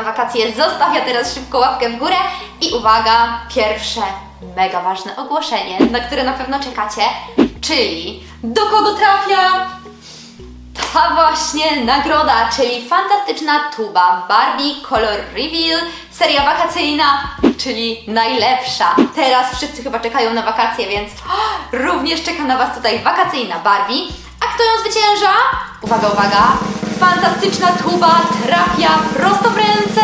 na wakacje, zostawia teraz szybko łapkę w górę. I uwaga, pierwsze mega ważne ogłoszenie, na które na pewno czekacie, czyli do kogo trafia ta właśnie nagroda, czyli fantastyczna tuba Barbie Color Reveal, seria wakacyjna, czyli najlepsza. Teraz wszyscy chyba czekają na wakacje, więc również czeka na Was tutaj wakacyjna Barbie. Kto ją zwycięża? Uwaga, uwaga! Fantastyczna tuba trafia prosto w ręce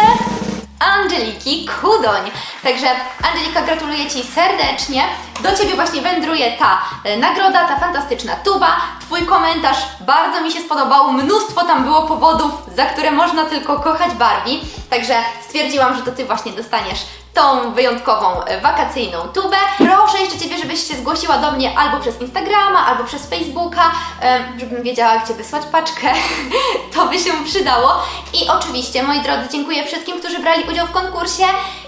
Angeliki Kudoń. Także Angelika, gratuluję Ci serdecznie. Do Ciebie właśnie wędruje ta e, nagroda, ta fantastyczna tuba. Twój komentarz bardzo mi się spodobał. Mnóstwo tam było powodów, za które można tylko kochać Barbie. Także stwierdziłam, że to Ty właśnie dostaniesz tą wyjątkową e, wakacyjną tubę. Proszę jeszcze Ciebie, żebyś się zgłosiła do mnie albo przez Instagrama, albo przez Facebooka, żebym wiedziała, gdzie wysłać paczkę. to by się przydało. I oczywiście, moi drodzy, dziękuję wszystkim, którzy brali udział w konkursie.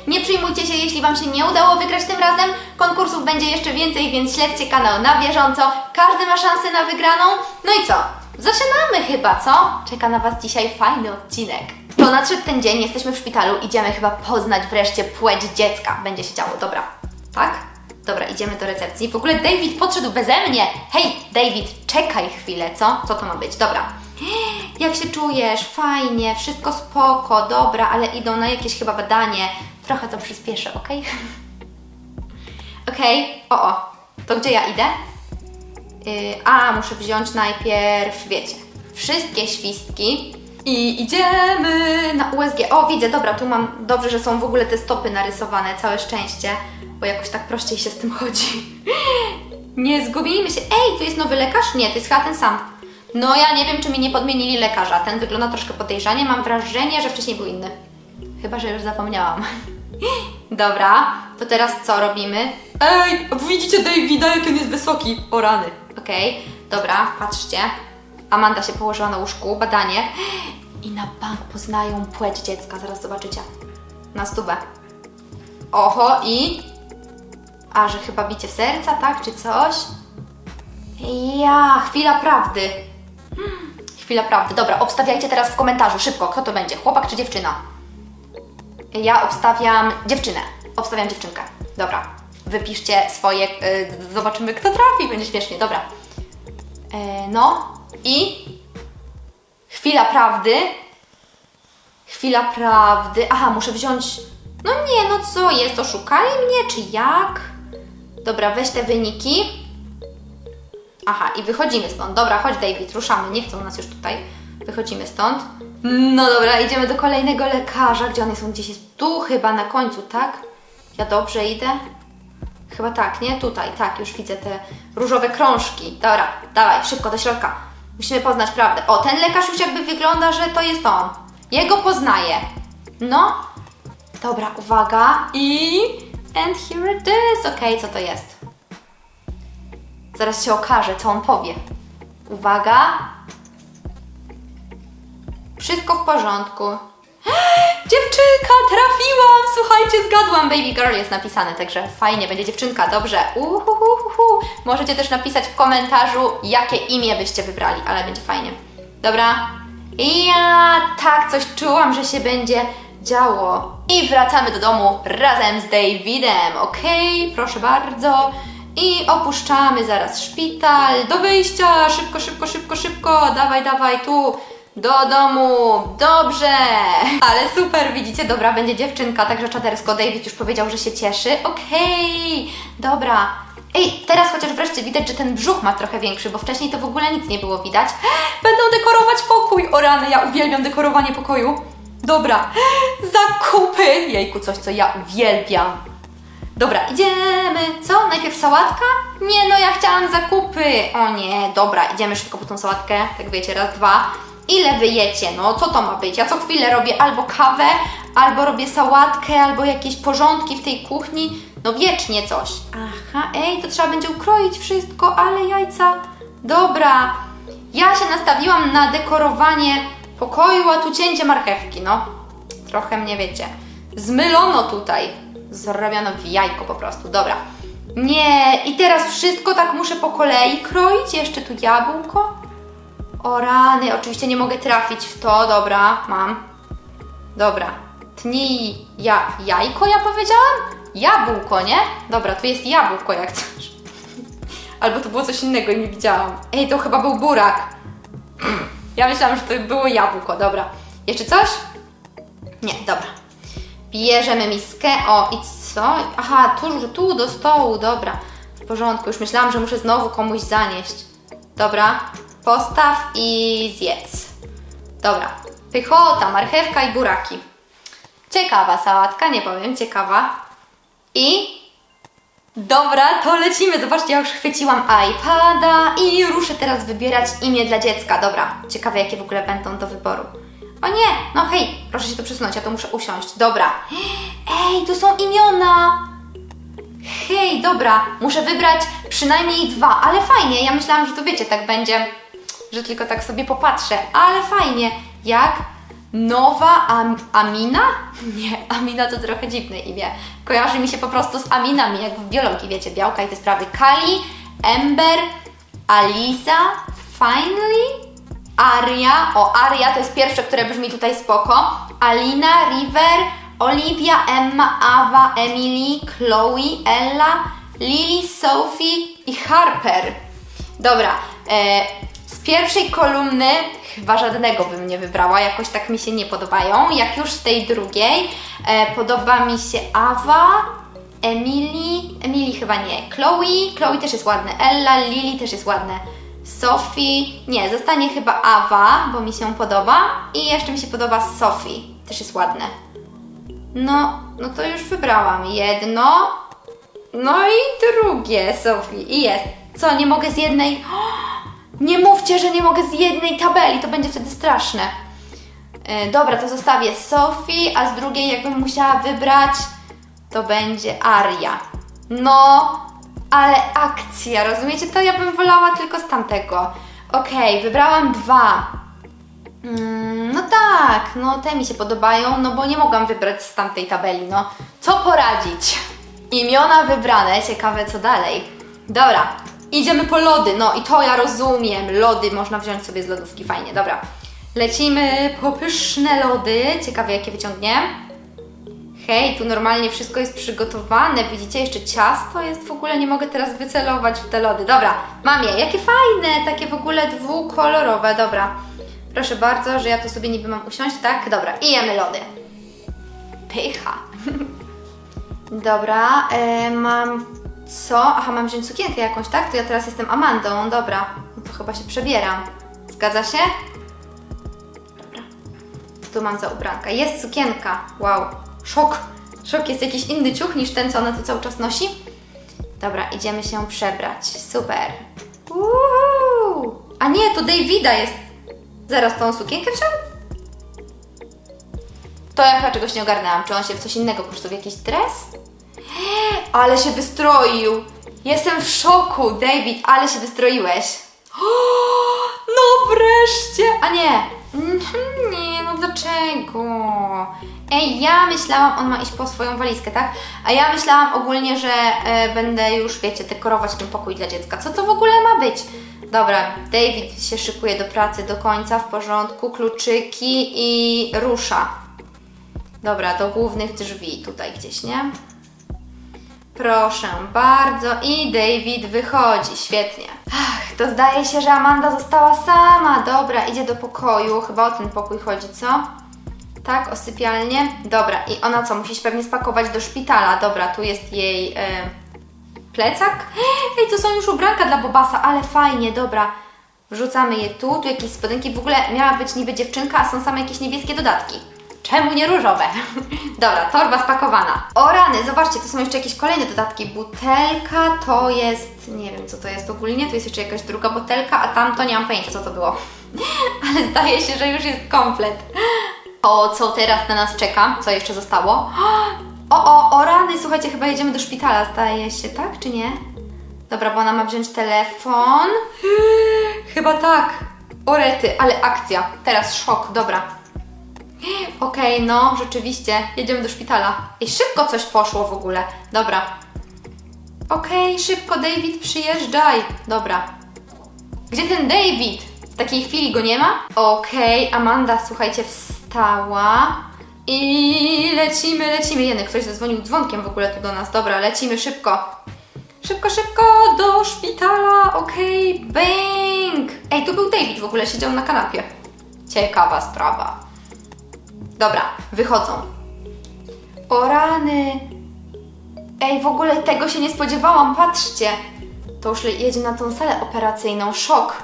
Nie przejmujcie się, jeśli Wam się nie udało wygrać tym razem. Konkursów będzie jeszcze więcej, więc śledźcie kanał na bieżąco. Każdy ma szansę na wygraną. No i co? Zaczynamy chyba, co? Czeka na Was dzisiaj fajny odcinek. To nadszedł ten dzień, jesteśmy w szpitalu, idziemy chyba poznać wreszcie płeć dziecka. Będzie się działo, dobra. Tak? Dobra, idziemy do recepcji. W ogóle David podszedł beze mnie. Hej, David, czekaj chwilę, co? Co to ma być? Dobra. Jak się czujesz? Fajnie, wszystko spoko, dobra, ale idą na jakieś chyba badanie. Trochę to przyspieszę, ok? Okej, o, o, to gdzie ja idę? Yy, a, muszę wziąć najpierw, wiecie, wszystkie świstki i idziemy na USG. O, widzę, dobra, tu mam, dobrze, że są w ogóle te stopy narysowane, całe szczęście, bo jakoś tak prościej się z tym chodzi. Nie zgubimy się. Ej, tu jest nowy lekarz? Nie, to jest chyba ten sam. No ja nie wiem, czy mi nie podmienili lekarza. Ten wygląda troszkę podejrzanie. Mam wrażenie, że wcześniej był inny. Chyba, że już zapomniałam. Dobra, to teraz co robimy? Ej, widzicie Davida, jak on jest wysoki. O rany. Okej, dobra, patrzcie. Amanda się położyła na łóżku, badanie. I na bank poznają płeć dziecka, zaraz zobaczycie. Na stubę. Oho, i... A, że chyba bicie serca, tak, czy coś? Ja, chwila prawdy. Hmm, Chwila prawdy. Dobra, obstawiajcie teraz w komentarzu, szybko, kto to będzie, chłopak czy dziewczyna? Ja obstawiam dziewczynę. Obstawiam dziewczynkę. Dobra. Wypiszcie swoje. y, zobaczymy, kto trafi. Będzie śmiesznie. Dobra. E, no i. Chwila prawdy. Chwila prawdy. Aha, muszę wziąć. No nie, no co jest? Oszukali mnie, czy jak? Dobra, weź te wyniki. Aha, i wychodzimy stąd. Dobra, chodź David, ruszamy. Nie chcą nas już tutaj. Wychodzimy stąd. No dobra, idziemy do kolejnego lekarza. Gdzie on jest? On gdzieś jest tu chyba na końcu, tak? Ja dobrze idę? Chyba tak, nie? Tutaj, tak, już widzę te różowe krążki. Dobra, dawaj, szybko do środka. Musimy poznać prawdę. O, ten lekarz już jakby wygląda, że to jest on. Jego poznaję. No. Dobra, uwaga. I... And here it is. Okej, co to jest? Zaraz się okaże, co on powie. Uwaga. Wszystko w porządku. Dziewczynka, trafiłam! Słuchajcie, zgadłam. Baby girl jest napisane, także fajnie, będzie dziewczynka, dobrze. Uhuhuhu. Możecie też napisać w komentarzu, jakie imię byście wybrali, ale będzie fajnie. Dobra. Ja tak coś czułam, że się będzie działo. I wracamy do domu razem z Davidem, okej? Proszę bardzo. I opuszczamy zaraz szpital. Do wyjścia! Szybko, szybko, szybko, szybko! Dawaj, dawaj, tu! Do domu! Dobrze! Ale super, widzicie, dobra, będzie dziewczynka, także czadersko. David już powiedział, że się cieszy. Okej, dobra. Ej, teraz chociaż wreszcie widać, że ten brzuch ma trochę większy, bo wcześniej to w ogóle nic nie było widać. Będą dekorować pokój! O rany, ja uwielbiam dekorowanie pokoju. Dobra, zakupy! Jejku, coś, co ja uwielbiam. Dobra, idziemy. Co? Najpierw sałatka? Nie, no ja chciałam zakupy. O nie, dobra, idziemy szybko po tą sałatkę. Tak wiecie, raz, dwa. Ile wyjecie? No, co to ma być? Ja co chwilę robię albo kawę, albo robię sałatkę, albo jakieś porządki w tej kuchni. No wiecznie coś. Ej, to trzeba będzie ukroić wszystko, ale jajca. Dobra. Ja się nastawiłam na dekorowanie pokoju, a tu cięcie marchewki, no. Trochę mnie wiecie. Zmylono tutaj. Zrobiono w jajko po prostu. Dobra. Nie, i teraz wszystko tak muszę po kolei kroić. Jeszcze tu jabłko. O rany, oczywiście nie mogę trafić w to, dobra, mam. Dobra. Tnij ja, jajko ja powiedziałam? Jabłko, nie? Dobra, tu jest jabłko jak coś. Albo to było coś innego i nie widziałam. Ej, to chyba był burak. Ja myślałam, że to było jabłko, dobra. Jeszcze coś? Nie, dobra. Bierzemy miskę, o i co? Aha, tu, tu do stołu, dobra. W porządku, już myślałam, że muszę znowu komuś zanieść. Dobra, postaw i zjedz. Dobra, pychota, marchewka i buraki. Ciekawa sałatka, nie powiem, ciekawa. I Dobra, to lecimy. Zobaczcie, ja już chwyciłam iPada i ruszę teraz wybierać imię dla dziecka. Dobra, ciekawe jakie w ogóle będą do wyboru. O nie, no hej, proszę się tu przesunąć, ja tu muszę usiąść. Dobra. Ej, to są imiona. Hej, dobra, muszę wybrać przynajmniej dwa, ale fajnie. Ja myślałam, że to wiecie, tak będzie, że tylko tak sobie popatrzę, ale fajnie. Jak? Nowa Am Amina? Nie, Amina to trochę dziwne imię. Kojarzy mi się po prostu z Aminami, jak w biologii, wiecie, białka i te sprawy. Kali, Ember, Aliza, Finally, Aria. O, Aria to jest pierwsze, które brzmi tutaj spoko. Alina, River, Olivia, Emma, Ava, Emily, Chloe, Ella, Lily, Sophie i Harper. Dobra, e, z pierwszej kolumny chyba żadnego bym nie wybrała, jakoś tak mi się nie podobają. Jak już z tej drugiej, e, podoba mi się Ava, Emily, Emily chyba nie, Chloe, Chloe też jest ładne, Ella, Lily też jest ładne, Sophie, nie, zostanie chyba Ava, bo mi się podoba i jeszcze mi się podoba Sophie, też jest ładne. No, no to już wybrałam jedno, no i drugie, Sophie, i jest. Co, nie mogę z jednej... Nie mówcie, że nie mogę z jednej tabeli, to będzie wtedy straszne. E, dobra, to zostawię Sophie, a z drugiej jakbym musiała wybrać, to będzie Aria. No, ale akcja, rozumiecie? To ja bym wolała tylko z tamtego. Okej, wybrałam dwa. Mm, no tak, no te mi się podobają, no bo nie mogłam wybrać z tamtej tabeli, no. Co poradzić? Imiona wybrane, ciekawe co dalej. Dobra, idziemy po lody, no i to ja rozumiem. Lody można wziąć sobie z lodówki, fajnie, dobra. Lecimy po pyszne lody, ciekawe jakie wyciągnie. Hej, tu normalnie wszystko jest przygotowane, widzicie, jeszcze ciasto jest w ogóle, nie mogę teraz wycelować w te lody. Dobra, mam je, jakie fajne, takie w ogóle dwukolorowe, dobra. Proszę bardzo, że ja tu sobie niby mam usiąść, tak? Dobra, i jemy lody. Pycha. Dobra, e, mam co? Aha, mam wziąć sukienkę jakąś, tak? To ja teraz jestem Amandą, dobra. No to chyba się przebieram. Zgadza się? Dobra. Co tu mam za ubranka? Jest sukienka. Wow. Szok. Szok, jest jakiś inny ciuch niż ten, co ona tu cały czas nosi. Dobra, idziemy się przebrać. Super. Uuu. A nie, to Davida jest. Zaraz tą sukienkę wziął? To ja chyba czegoś nie ogarnęłam. Czy on się w coś innego, po prostu w jakiś dres? Ale się wystroił. Jestem w szoku, David, ale się wystroiłeś. No wreszcie! A nie. Nie, no dlaczego? Ej, ja myślałam, on ma iść po swoją walizkę, tak? A ja myślałam ogólnie, że e, będę już, wiecie, dekorować ten pokój dla dziecka. Co to w ogóle ma być? Dobra, David się szykuje do pracy do końca, w porządku, kluczyki i rusza. Dobra, do głównych drzwi tutaj gdzieś, nie? Proszę bardzo. I David wychodzi. Świetnie. Ach, to zdaje się, że Amanda została sama. Dobra, idzie do pokoju. Chyba o ten pokój chodzi, co? Tak, o sypialnię. Dobra, i ona co? Musi się pewnie spakować do szpitala. Dobra, tu jest jej e, plecak. Ej, to są już ubranka dla Bobasa, ale fajnie, dobra. Wrzucamy je tu, tu jakieś spodenki. W ogóle miała być niby dziewczynka, a są same jakieś niebieskie dodatki. Czemu nie różowe? Dobra, torba spakowana. O rany, zobaczcie, to są jeszcze jakieś kolejne dodatki. Butelka to jest, nie wiem co to jest ogólnie, tu jest jeszcze jakaś druga butelka, a tamto nie mam pojęcia co to było. Ale zdaje się, że już jest komplet. O, co teraz na nas czeka? Co jeszcze zostało? O, o, o rany, słuchajcie, chyba jedziemy do szpitala, zdaje się, tak czy nie? Dobra, bo ona ma wziąć telefon. Chyba tak. Orety, ale akcja. Teraz szok, dobra. Okej, no, rzeczywiście, jedziemy do szpitala. I szybko coś poszło w ogóle. Dobra. Okej, szybko, David, przyjeżdżaj. Dobra. Gdzie ten David? takiej chwili go nie ma. Okej, Amanda, słuchajcie, wstała. I lecimy, lecimy. Jeny, ktoś zadzwonił dzwonkiem w ogóle tu do nas. Dobra, lecimy szybko. Szybko, szybko do szpitala. Okej, bang. Ej, tu był David w ogóle, siedział na kanapie. Ciekawa sprawa. Dobra, wychodzą. O rany. Ej, w ogóle tego się nie spodziewałam, patrzcie. To już jedzie na tą salę operacyjną, szok.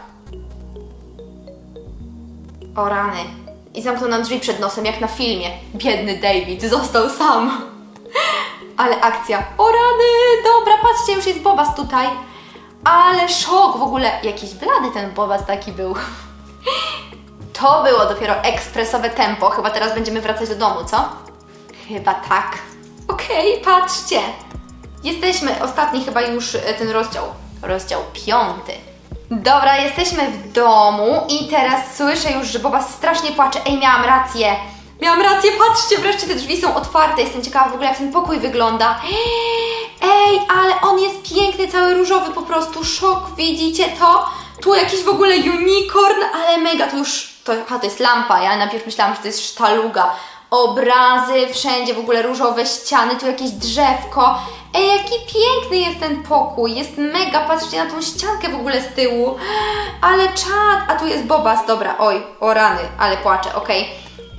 O rany. I zamknął nam drzwi przed nosem, jak na filmie. Biedny David, został sam. Ale akcja. O rany, dobra, patrzcie, już jest Bobas tutaj. Ale szok w ogóle. Jakiś blady ten Bobas taki był. To było dopiero ekspresowe tempo. Chyba teraz będziemy wracać do domu, co? Chyba tak. Okej, patrzcie. Jesteśmy, ostatni chyba już e, ten rozdział. Rozdział piąty. Dobra, jesteśmy w domu i teraz słyszę już, że Boba strasznie płacze. Ej, miałam rację. Miałam rację, patrzcie, wreszcie te drzwi są otwarte. Jestem ciekawa w ogóle, jak ten pokój wygląda. Ej, ale on jest piękny, cały różowy, po prostu szok, widzicie to? Tu jakiś w ogóle unicorn, ale mega, to już, to, aha, to jest lampa, ja najpierw myślałam, że to jest sztaluga. Obrazy, wszędzie w ogóle różowe ściany, tu jakieś drzewko. Ej, jaki piękny jest ten pokój, jest mega, patrzcie na tą ściankę w ogóle z tyłu. Ale czad, a tu jest Bobas, dobra, oj, o rany, ale płaczę, okej.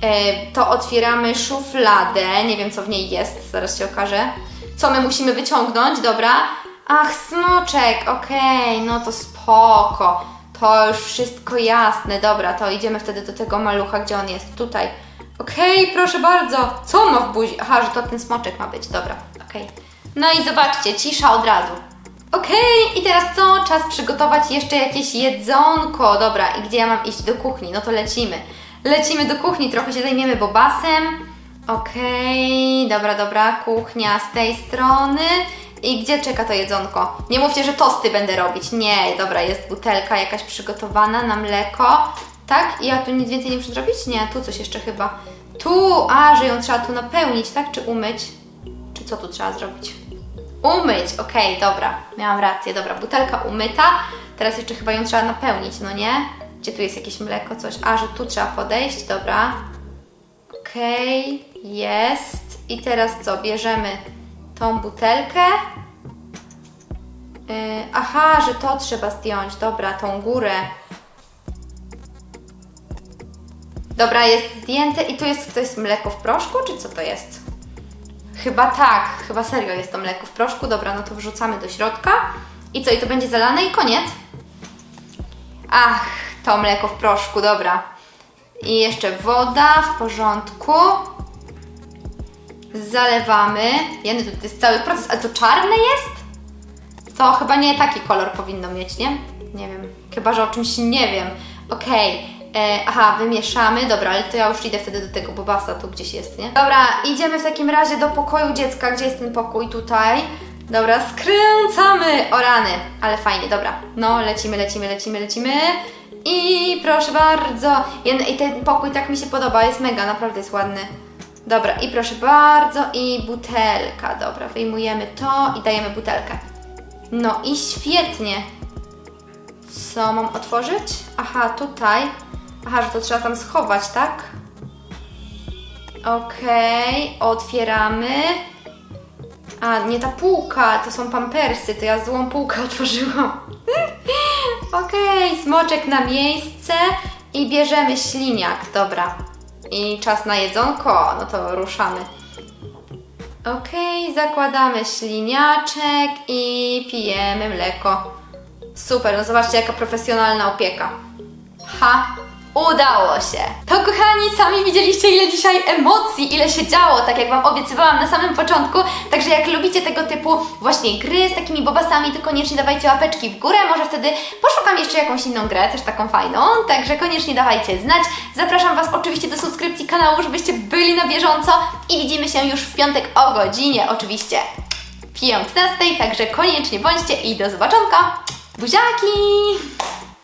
E, To otwieramy szufladę, nie wiem co w niej jest, zaraz się okaże. Co my musimy wyciągnąć, dobra? Ach, smoczek, okej, no to spoko. To już wszystko jasne, dobra, to idziemy wtedy do tego malucha, gdzie on jest, tutaj. Okej, proszę bardzo. Co ma w buzi? Aha, że to ten smoczek ma być, dobra, okej. No i zobaczcie, cisza od razu. Okej, i teraz co? Czas przygotować jeszcze jakieś jedzonko. Dobra, i gdzie ja mam iść? Do kuchni. No to lecimy. Lecimy do kuchni, trochę się zajmiemy bobasem. Okej, dobra, dobra, kuchnia z tej strony. I gdzie czeka to jedzonko? Nie mówcie, że tosty będę robić. Nie, dobra, jest butelka jakaś przygotowana na mleko. Tak? I ja tu nic więcej nie muszę zrobić? Nie, tu coś jeszcze chyba. Tu, a, że ją trzeba tu napełnić, tak? Czy umyć? Czy co tu trzeba zrobić? Umyć, okej, dobra, miałam rację, dobra, butelka umyta, teraz jeszcze chyba ją trzeba napełnić, no nie? Gdzie tu jest jakieś mleko, coś? A, że tu trzeba podejść, dobra. Okej, jest. I teraz co, bierzemy tą butelkę. Yy, aha, że to trzeba zdjąć, dobra, tą górę. Dobra, jest zdjęte i tu jest, to jest mleko w proszku, czy co to jest? Chyba tak, chyba serio jest to mleko w proszku. Dobra, no to wrzucamy do środka. I co, i to będzie zalane i koniec? Ach, to mleko w proszku, dobra. I jeszcze woda, w porządku. Zalewamy. Jeny, to jest cały proces, ale to czarne jest? To chyba nie taki kolor powinno mieć, nie? Nie wiem. Chyba, że o czymś nie wiem. Okej. E, aha, wymieszamy. Dobra, ale to ja już idę wtedy do tego bobasa, tu gdzieś jest, nie? Dobra, idziemy w takim razie do pokoju dziecka. Gdzie jest ten pokój? Tutaj. Dobra, skręcamy. O rany. Ale fajnie, dobra. No, lecimy, lecimy, lecimy, lecimy. I proszę bardzo. I ten pokój tak mi się podoba, jest mega, naprawdę jest ładny. Dobra, i proszę bardzo, i butelka. Dobra, wyjmujemy to i dajemy butelkę. No i świetnie. Co mam otworzyć? Aha, tutaj. Aha, że to trzeba tam schować, tak? Okej, otwieramy. A, nie ta półka, to są pampersy, to ja złą półkę otworzyłam. Okej, smoczek na miejsce i bierzemy śliniak, dobra. I czas na jedzonko, no to ruszamy. Okej, zakładamy śliniaczek i pijemy mleko. Super, no zobaczcie jaka profesjonalna opieka. Ha! Udało się! To kochani, sami widzieliście ile dzisiaj emocji, ile się działo, tak jak Wam obiecywałam na samym początku. Także jak lubicie tego typu właśnie gry z takimi bobasami, to koniecznie dawajcie łapeczki w górę. Może wtedy poszukam jeszcze jakąś inną grę, też taką fajną. Także koniecznie dawajcie znać. Zapraszam Was oczywiście do subskrypcji kanału, żebyście byli na bieżąco i widzimy się już w piątek o godzinie oczywiście 15, także koniecznie bądźcie i do zobaczonka. Buziaki!